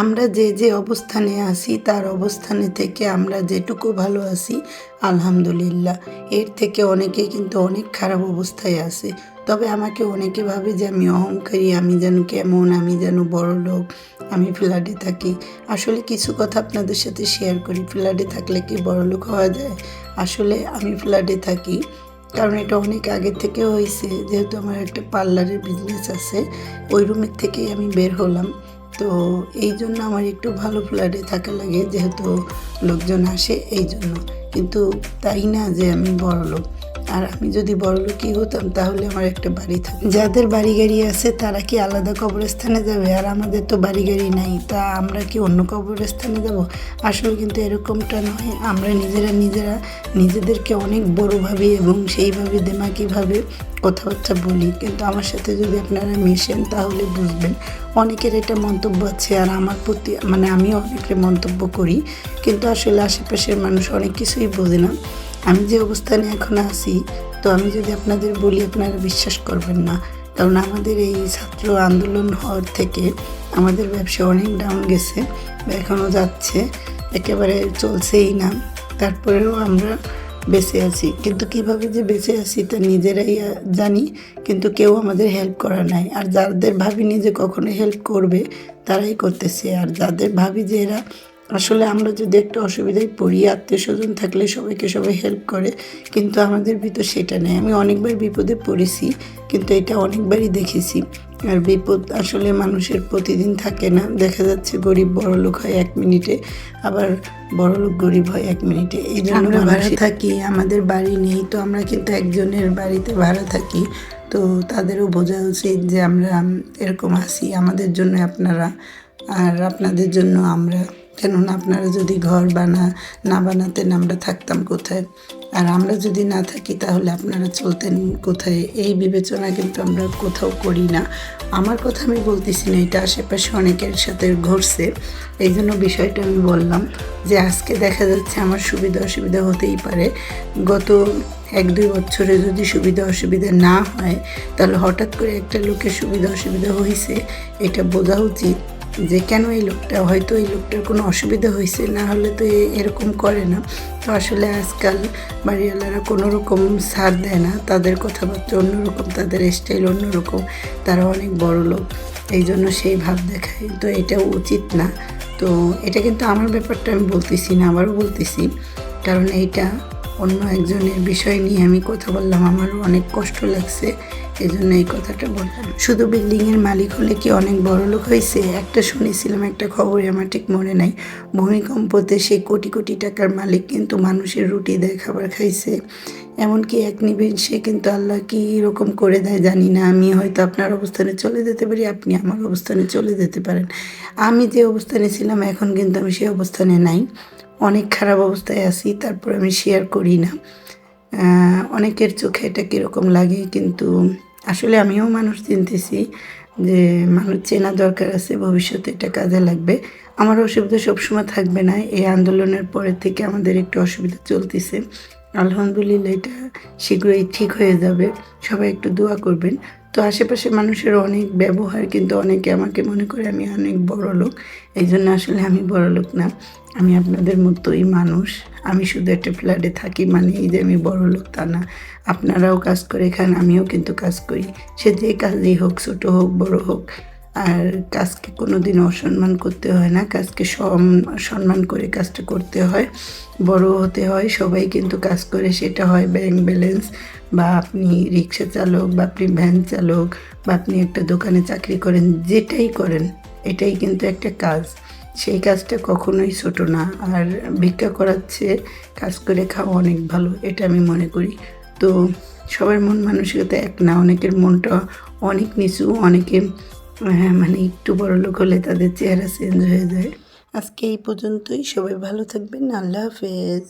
আমরা যে যে অবস্থানে আছি, তার অবস্থানে থেকে আমরা যেটুকু ভালো আছি, আলহামদুলিল্লাহ। এর থেকে অনেকে কিন্তু অনেক খারাপ অবস্থায় আছে। তবে আমাকে অনেকে ভাবে যে আমি অহংকারী, আমি যেন কেমন, আমি যেন বড় লোক, আমি ফ্ল্যাটে থাকি। আসলে কিছু কথা আপনাদের সাথে শেয়ার করি। ফ্ল্যাটে থাকলে কি বড় লোক হওয়া যায়? আসলে আমি ফ্ল্যাটে থাকি, কারণ এটা অনেক আগে থেকে হয়েছে। যেহেতু আমার একটা পার্লারের বিজনেস আছে, ওই রুমের থেকেই আমি বের হলাম। তো এই জন্য আমার একটু ভালো ফ্ল্যাটে থাকা লাগে, যেহেতু লোকজন আসে এই জন্য। কিন্তু তাই না যে আমি বড় লোক আর আমি যদি বড় লোকই হতাম, তাহলে আমার একটা বাড়ি থাকতো। যাদের বাড়ি গাড়ি আছে, তারা কি আলাদা কবরস্থানে যাবে? আর আমাদের তো বাড়ি গাড়ি নাই, তা আমরা কি অন্য কবরস্থানে যাব? আসলে কিন্তু এরকমটা নয়। আমরা নিজেরা নিজেরা নিজেদেরকে অনেক বড় ভাবি এবং সেইভাবে দেমাকিভাবে কথাবার্তা বলি। কিন্তু আমার সাথে যদি আপনারা মেশেন, তাহলে বুঝবেন অনেকের এটা মন্তব্য আছে আর আমার প্রতি মানে আমিও অনেকের মন্তব্য করি। কিন্তু আসলে আশেপাশের মানুষ অনেক কিছুই বোঝে না। আমি যে অবস্থানে এখন আছি, তো আমি যদি আপনাদের বলি, আপনারা বিশ্বাস করবেন না। কারণ আমাদের এই ছাত্র আন্দোলন হওয়ার থেকে আমাদের ব্যবসা অনেক ডাউন গেছে এখনও যাচ্ছে, একেবারে চলছেই না। তারপরেও আমরা বেঁচে আছি। কিন্তু কীভাবে যে বেঁচে আছি তা নিজেরাই জানি, কিন্তু কেউ আমাদের হেল্প করা নাই। আর যাদের ভাবিনি যে কখনো হেল্প করবে, তারাই করতেছে। আর যাদের ভাবি যে এরা আসলে আমরা যদি একটু অসুবিধায় পড়ি আত্মীয় স্বজন থাকলে সবাইকে সবাই হেল্প করে কিন্তু আমাদের ভিতর সেটা নেই। আমি অনেকবার বিপদে পড়েছি কিন্তু এটা অনেকবারই দেখেছি। আর বিপদ আসলে মানুষের প্রতিদিন থাকে না। দেখা যাচ্ছে গরিব বড় লোক হয় এক মিনিটে আবার বড় লোক গরিব হয় এক মিনিটে। এই জন্য আমরা ভাড়া থাকি আমাদের বাড়ি নেই তো আমরা কিন্তু একজনের বাড়িতে ভাড়া থাকি। তো তাদেরও বোঝা উচিত যে আমরা এরকম আসি আমাদের জন্য আপনারা আর আপনাদের জন্য আমরা। কেননা আপনারা যদি ঘর বানা, না বানাতেন আমরা থাকতাম কোথায়? আর আমরা যদি না থাকি তাহলে আপনারা চলতেন কোথায়? এই বিবেচনা কিন্তু আমরা কোথাও করি না। আমার কথা আমি বলতেছি না, এটা আশেপাশে অনেকের সাথে ঘটছে। এই জন্য বিষয়টা আমি বললাম যে আজকে দেখা যাচ্ছে আমার সুবিধা অসুবিধা হতেই পারে। গত এক দুই বছরে যদি সুবিধা অসুবিধা না হয়, তাহলে হঠাৎ করে একটা লোকের সুবিধা অসুবিধা হয়েছে এটা বোঝা উচিত। যে কেন এই লোকটা, হয়তো এই লোকটার কোনো অসুবিধা হয়েছে, না হলে তো এরকম করে না। তো আসলে আজকাল বাড়িওয়ালারা কোনো রকম ছাড় দেয় না, তাদের কথাবার্তা অন্যরকম, তাদের স্টাইল অন্যরকম, তারা অনেক বড় লোক। এই জন্য সেই ভাব দেখায়। তো এটা উচিত না। তো এটা কিন্তু আমার ব্যাপারটা আমি বলতেছি না আবারও বলতেছি। কারণ এইটা অন্য একজনের বিষয় নিয়ে আমি কথা বললাম, আমারও অনেক কষ্ট লাগছে এই জন্য এই কথাটা বললাম। শুধু বিল্ডিংয়ের মালিক হলে কি অনেক বড় লোক হয়েছে? একটা শুনেছিলাম, একটা খবরে আমার ঠিক মনে নাই। ভূমিকম্পতে সেই কোটি কোটি টাকার মালিক কিন্তু মানুষের রুটি দেয়, খাবার খাইছে। এমনকি এক নিবেন, সে কিন্তু আল্লাহ কি এরকম করে দেয় জানি না। আমি হয়তো আপনার অবস্থানে চলে যেতে পারি, আপনি আমার অবস্থানে চলে যেতে পারেন। আমি যে অবস্থানে ছিলাম, এখন কিন্তু আমি সেই অবস্থানে নাই। অনেক খারাপ অবস্থায় আছি, তারপর আমি শেয়ার করি না। অনেকের চোখে এটা কীরকম লাগে কিন্তু আসলে আমিও মানুষ চিনতেছি যে মানুষ চেনা দরকার আছে, ভবিষ্যতে এটা কাজে লাগবে। আমার অসুবিধা সবসময় থাকবে না, এই আন্দোলনের পরে থেকে আমাদের একটু অসুবিধা চলতেছে। আলহামদুলিল্লাহ এটা শীঘ্রই ঠিক হয়ে যাবে। সবাই একটু দোয়া করবেন। তো আশেপাশে মানুষের অনেক ব্যবহার, কিন্তু অনেকে আমাকে মনে করে আমি অনেক বড় লোক এই জন্য আসলে আমি বড় লোক না। আমি আপনাদের মতোই মানুষ। আমি শুধু একটা ফ্ল্যাটে থাকি মানে এই যে আমি বড় লোক তা না। আপনারাও কাজ করে খান, আমিও কিন্তু কাজ করি। সে যে কাজই হোক, ছোটো হোক, বড় হোক আর কাজকে কোনো দিন অসম্মান করতে হয় না, কাজকে সম- সম্মান করে কাজটা করতে হয়। বড় হতে হয়, সবাই কিন্তু কাজ করে, সেটা হয় ব্যাংক ব্যালেন্স বা আপনি রিক্সা চালক বা আপনি ভ্যান চালক বা আপনি একটা দোকানে চাকরি করেন, যেটাই করেন, এটাই কিন্তু একটা কাজ। সেই কাজটা কখনোই ছোট না। আর ভিক্ষা করাচ্ছে, কাজ করে খাওয়া অনেক ভালো, এটা আমি মনে করি। তো সবার মন মানসিকতা এক না, অনেকের মনটা অনেক নিচু, অনেকে মানে একটু বড় লোক হলে তাদের চেহারা চেঞ্জ হয়ে যায়। আজকে এই পর্যন্তই। সবাই ভালো থাকবেন। আল্লাহ হাফেজ।